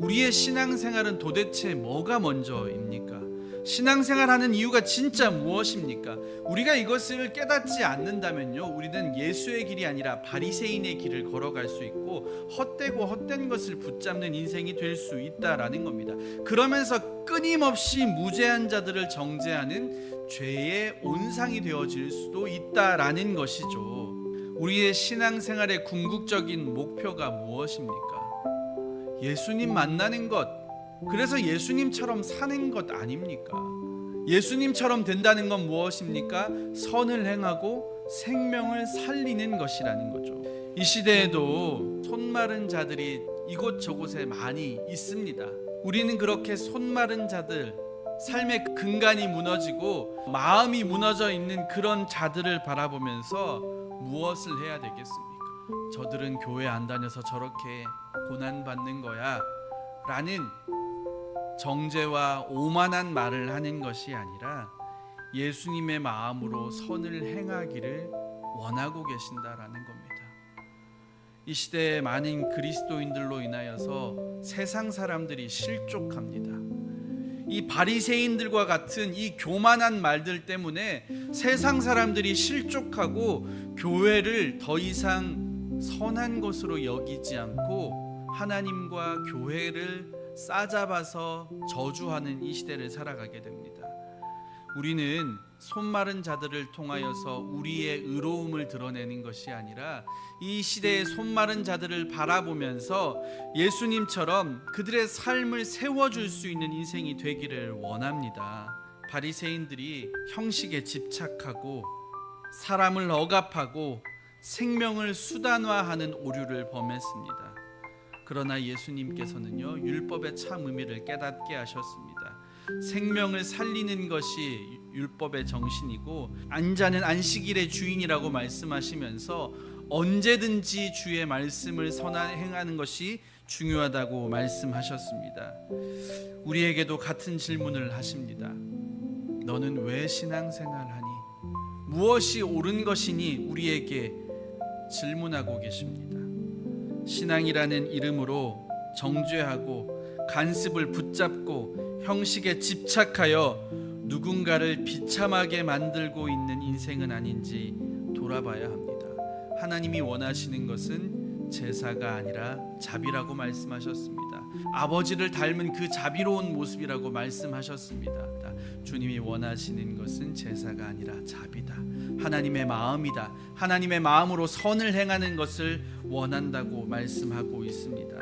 우리의 신앙생활은 도대체 뭐가 먼저입니까? 신앙생활 하는 이유가 진짜 무엇입니까? 우리가 이것을 깨닫지 않는다면요, 우리는 예수의 길이 아니라 바리새인의 길을 걸어갈 수 있고 헛되고 헛된 것을 붙잡는 인생이 될 수 있다라는 겁니다. 그러면서 끊임없이 무죄한 자들을 정죄하는 죄의 온상이 되어질 수도 있다라는 것이죠. 우리의 신앙생활의 궁극적인 목표가 무엇입니까? 예수님 만나는 것, 그래서 예수님처럼 사는 것 아닙니까? 예수님처럼 된다는 건 무엇입니까? 선을 행하고 생명을 살리는 것이라는 거죠. 이 시대에도 손 마른 자들이 이곳저곳에 많이 있습니다. 우리는 그렇게 손 마른 자들, 삶의 근간이 무너지고 마음이 무너져 있는 그런 자들을 바라보면서 무엇을 해야 되겠습니까? 저들은 교회 안 다녀서 저렇게 고난 받는 거야. 라는 정죄와 오만한 말을 하는 것이 아니라 예수님의 마음으로 선을 행하기를 원하고 계신다라는 겁니다. 이 시대에 많은 그리스도인들로 인하여서 세상 사람들이 실족합니다. 이 바리새인들과 같은 이 교만한 말들 때문에 세상 사람들이 실족하고 교회를 더 이상 선한 것으로 여기지 않고 하나님과 교회를 싸잡아서 저주하는 이 시대를 살아가게 됩니다. 우리는 손 마른 자들을 통하여서 우리의 의로움을 드러내는 것이 아니라 이 시대의 손 마른 자들을 바라보면서 예수님처럼 그들의 삶을 세워줄 수 있는 인생이 되기를 원합니다. 바리새인들이 형식에 집착하고 사람을 억압하고 생명을 수단화하는 오류를 범했습니다. 그러나 예수님께서는요 율법의 참 의미를 깨닫게 하셨습니다. 생명을 살리는 것이 율법의 정신이고 안자는 안식일의 주인이라고 말씀하시면서 언제든지 주의 말씀을 선한 행하는 것이 중요하다고 말씀하셨습니다. 우리에게도 같은 질문을 하십니다. 너는 왜 신앙생활하니? 무엇이 옳은 것이니 우리에게 질문하고 계십니다. 신앙이라는 이름으로 정죄하고 간습을 붙잡고 형식에 집착하여 누군가를 비참하게 만들고 있는 인생은 아닌지 돌아봐야 합니다. 하나님이 원하시는 것은 제사가 아니라 자비라고 말씀하셨습니다. 아버지를 닮은 그 자비로운 모습이라고 말씀하셨습니다. 주님이 원하시는 것은 제사가 아니라 자비다. 하나님의 마음이다. 하나님의 마음으로 선을 행하는 것을 원한다고 말씀하고 있습니다.